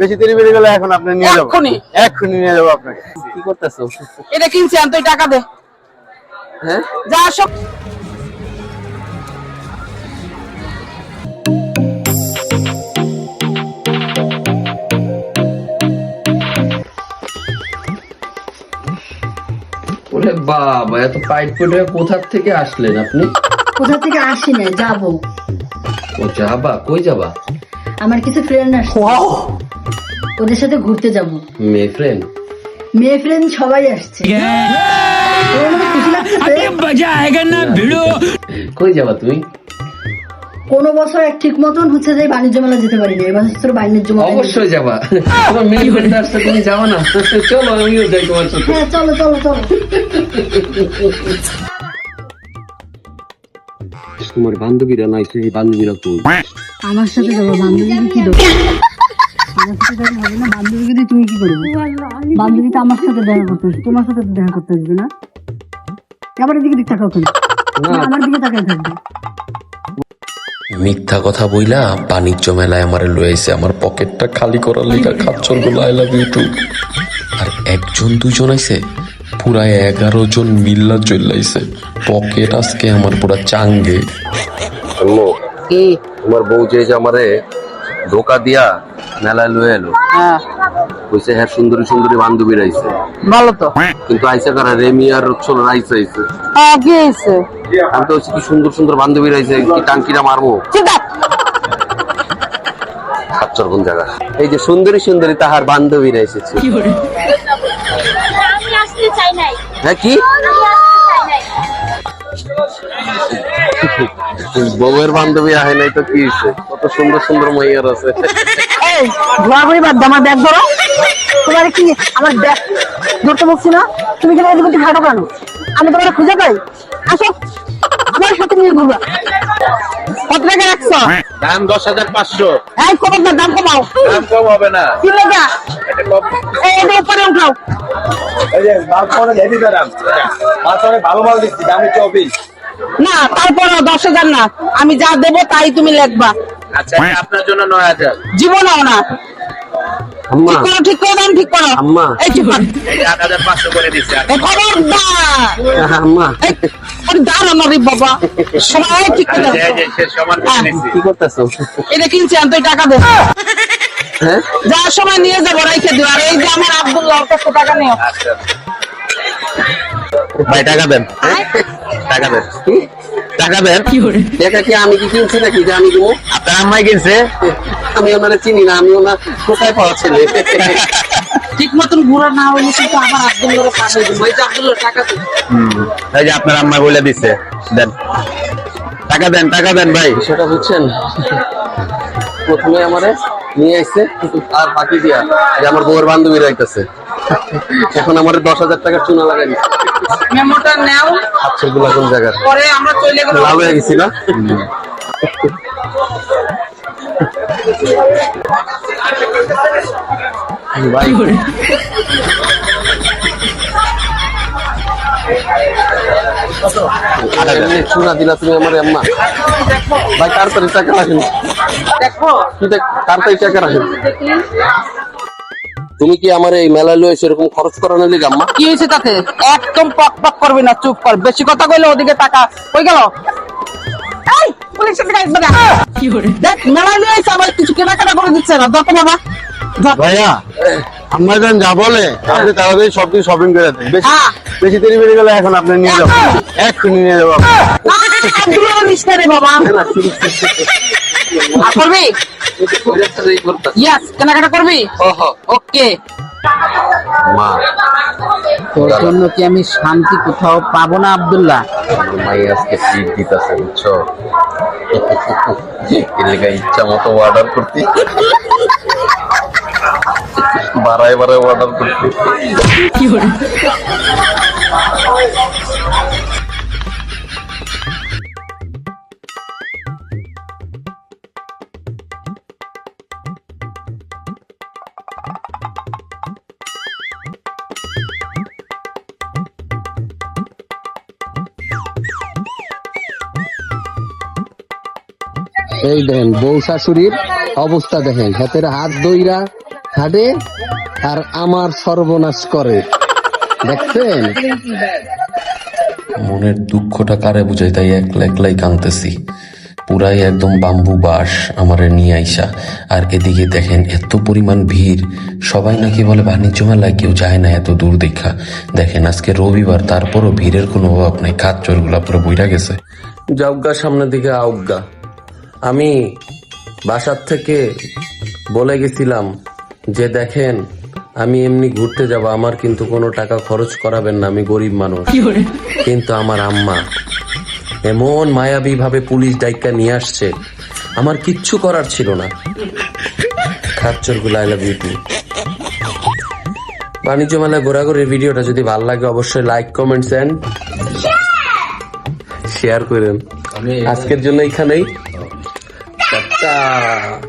বেশি দেরি বেড়ে গেলে এখন আপনি নিয়ে যাব। এক্ষুনি? এক্ষুনি নিয়ে যাব আপনাকে। কি করতেছো? এটা কিনছি আন তুই টাকা দে। হ্যাঁ? যা সব ওরে বাবা এত পাইট পড়ে কোথার থেকে আসলেন আপনি? কোথা থেকে আসি না যাব। ও যাবা? কই যাবা? আমার কিছু ফ্রেন্ড আসছে। ওদের সাথে ঘুরতে যাব। মেয়ে ফ্রেন্ড মেয়ে ফ্রেন্ড সবাই আসছে। কই যাবা তুমি? কোনো বছর এক ঠিক মতন হচ্ছে যে বাণিজ্য মেলা যেতে পারিনি এবার তোর বাণিজ্য মেলা। অবশ্যই যাবা। তোমার মেয়ে ফ্রেন্ড আসছে তুমি যাবা না? চলো আমিও যাই তোমার সাথে। হ্যাঁ চলো চলো চলো। তোমার বান্ধবীরা নাই সেই বান্ধবীরা কই আমার সাথে যাব বান্ধবীকে কি দেবো আমার সাথে যাব হবে না? বান্ধবীকে দিয়ে তুমি কি করবে? বান্ধবী তো আমার সাথে দেখা করতে আসবে। তোমার সাথে তো দেখা করতে আসবে না। আবার এদিকে দিক তাকাও কেন আমার দিকে তাকাই থাকবে। মিথ্যা কথা বইলা বাণিজ্য মেলায় আমার লয়েছে আমার পকেটটা খালি করার লিগা খাচ্ছরগুলো আই লাভ ইউ টু আর একজন দুজন আইছে। পুরা এগারো জন মিল্লা চল্লাইছে পকেট আজকে আমার পুরা চাঙ্গে। তোমার বউ যে যে আমারে ধোকা দিয়া মেলায় লয়ে এলো। হ্যাঁ। কইছে হ্যাঁ সুন্দরী সুন্দরী বান্ধবী রাইছে ভালো তো। কিন্তু আইসা কারা রেমি আর রক্ষল রাইস আইছে। হ্যাঁ কি হয়েছে আমি তো কি সুন্দর সুন্দর বান্ধবী রাইছে কি টাঙ্কিটা মারবো? সাতচর কোন জায়গা। এই যে সুন্দরী সুন্দরী তাহার বান্ধবীরা এসেছে চাই নাই। হ্যাঁ কি? আমি আসতে চাই নাই। বউয়ের বান্ধবী আহে নাই তো কি কত সুন্দর সুন্দর মাইয়ার আছে। এই ঘোরাঘুরি বাদ আমার ব্যাগ ধরো। তোমার কি আমার ব্যাগ ধরতে বলছি না? তুমি কেন এদিকে হাঁটো কেন আমি তোমার খুঁজে পাই। আসো। আমার সাথে নিয়ে ঘুরবা। কত টাকা রাখছো? দাম দশ হাজার পাঁচশো। এই কমাও না দাম কমাও। দাম কম হবে না। কি লেগা এই এটা উপরে উঠাও। এই যে মাল পরে হেভি দাম মাল পরে ভালো মাল দিচ্ছি দামি চব্বিশ না তারপর দশ হাজার না। আমি যা দেবো তাই তুমি লিখবা। আচ্ছা আপনার জন্য নয় হাজার। জীবনও না। আম্মা। ঠিক করো ঠিক করো দাম ঠিক করো। আম্মা। এই ঠিক কর আট হাজার পাঁচশো করে দিচ্ছি খবরদার। আম্মা। ওরে দাঁড় আমার বাবা। সবাই ঠিক করে সমান করে দিচ্ছি কি করতেছো? এটা কিনছি আমি তুই টাকা দে হ্যাঁ? যাওয়ার সময় নিয়ে যাব রাইখে দিও। আর এই যে আমার আব্দুল্লাহ ওর কাছে টাকা নিও। আচ্ছা। ভাই টাকা দেন। টাকা দেন। টাকা দেন। টাকা কি আমি কি কিনছি নাকি? যে আমি দিব। আপনার আম্মাই কিনছে? আমি ওনারে চিনি না আমি ওনার কোথায় পাওয়া ছেলে? ঠিক মতন ঘুরা না হইলে কিন্তু আবার আব্দুল্লাহর পাশে দেবো। এই যে আব্দুল্লাহ টাকা দে এই যে আপনার আম্মা বলে দিচ্ছে দেন। টাকা দেন টাকা দেন ভাই। সেটা বুঝছেন? প্রথমে আমারে নিয়ে আসছে আর বাকি দিয়া যে আমার বউয়ের বান্ধবী রাইতেছে। এখন আমার দশ হাজার টাকার চুনা লাগাই মেমোটা নাও। আচ্ছা গুলা কোন জায়গার? পরে আমরা চলে গেলাম। লাভ হয়ে গেছি না ভাই চুনা দিলা তুমি আমার আম্মা ভাই তাড়াতাড়ি টাকা রাখেন তাড়াতাড়ি টাকা রাখেন তুমি কি আমার এই মেলা লয়ে সেরকম খরচ করানোর লিগে, আম্মা? কি হয়েছে তাতে? একদম পক পক করবি না, চুপ কর। বেশি কথা কইলে ওদিকে টাকা কই গেল? এই, পুলিশের দিকে আসবে না। দেখ মেলা নিয়ে এসে আবার কিছু কেনাকাটা করে দিচ্ছে না। দেখো বাবা ভাইয়া আম্মা যান যা বলে আপনি তাড়াতাড়ি সব কিছু শপিং করে দেন। বেশি হ্যাঁ। বেশি দেরি বেড়ে গেলে এখন আপনি নিয়ে যাব এক্ষুনি নিয়ে যাব বাবা। করবি? ইয়াস কেনাকাটা করবি? ওকে মা। তোর জন্য কি আমি শান্তি কোথাও পাবো না আব্দুল্লাহ? মাই আজকে সিট দিতেছে বুঝছ? লেগে ইচ্ছা মতো অর্ডার করতে। বারায় বারায় অর্ডার করতে। এই দেখেন বউ শাশুড়ির অবস্থা দেখেন। হাতের হাত দইরা হাঁটে আর আমার সর্বনাশ করে। দেখছেন? মনের দুঃখটা কারে বুঝাই তাই একলা একলাই কাঁদতেছি। পুরাই একদম বাম্বু বাস আমারে নিয়ে আইসা। আর এদিকে দেখেন এত পরিমাণ ভিড়। সবাই নাকি বলে বাণিজ্য মেলায় কেউ যায় না এত দূর দেখা। দেখেন আজকে রবিবার তারপরও ভিড়ের কোনো অভাব নাই। খাত চোরগুলা পুরো বইরা গেছে। যাওগা সামনের দিকে আউগা আমি বাসার থেকে বলে গেছিলাম যে দেখেন আমি এমনি ঘুরতে যাব আমার কিন্তু কোনো টাকা খরচ করাবেন না আমি গরিব মানুষ। কিন্তু আমার আম্মা এমন মায়াবী ভাবে পুলিশ ডাইকা নিয়ে আসছে আমার কিচ্ছু করার ছিল না। খাচ্চরগুলো আই লাভ ইউ বাণিজ্য মেলা ঘোরাঘুরির ভিডিওটা যদি ভালো লাগে অবশ্যই লাইক কমেন্টস এন্ড শেয়ার করেন। আজকের জন্য এখানেই। 哒